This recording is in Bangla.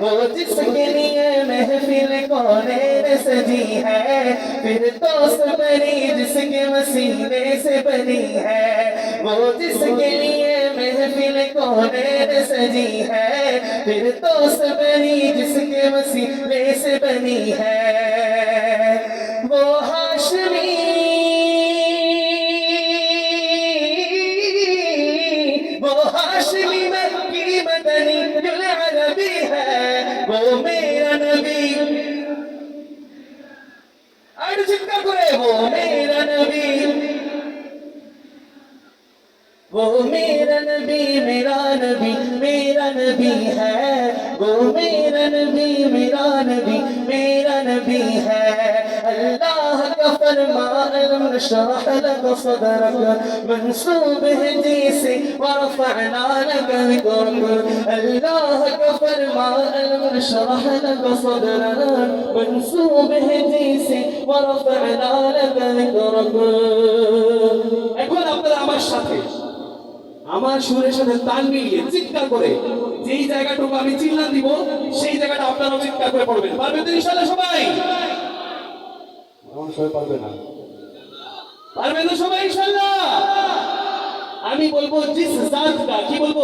वो जिसके लिए महफिल कोने में सजी है फिर तो बनी जिसके वसीले से बनी है वो जिसके लिए महफिल कोने में सजी है फिर तो बनी जिसके वसीले से बनी है वो हाशमी वो हाशमी वो मेरा नबी वो मेरा नबी मेरा नबी मेरा नबी है वो मेरा नबी मेरा नबी मेरा नबी فرمان لم نشرح لك صدرك منسوب هديسي ورفعنا لك ذكرك الله كفرمان لم نشرح لك صدرك منسوب هديسي ورفعنا لك ذكرك এখন আপনারা আমার সাথে আমার সুরের সাথে তাল মিলিয়ে চিৎকার করে যেই জায়গাটুকু আমি চিল্লা দিব সেই জায়গাটা আপনারাও চিৎকার করে পড়বেন পারবেন তো ইনশাআল্লাহ সবাই আমার সবাই পারবে না। পারবে না সবাই ইনশাল্লাহ আমি বলব জিস জাত কি বলব?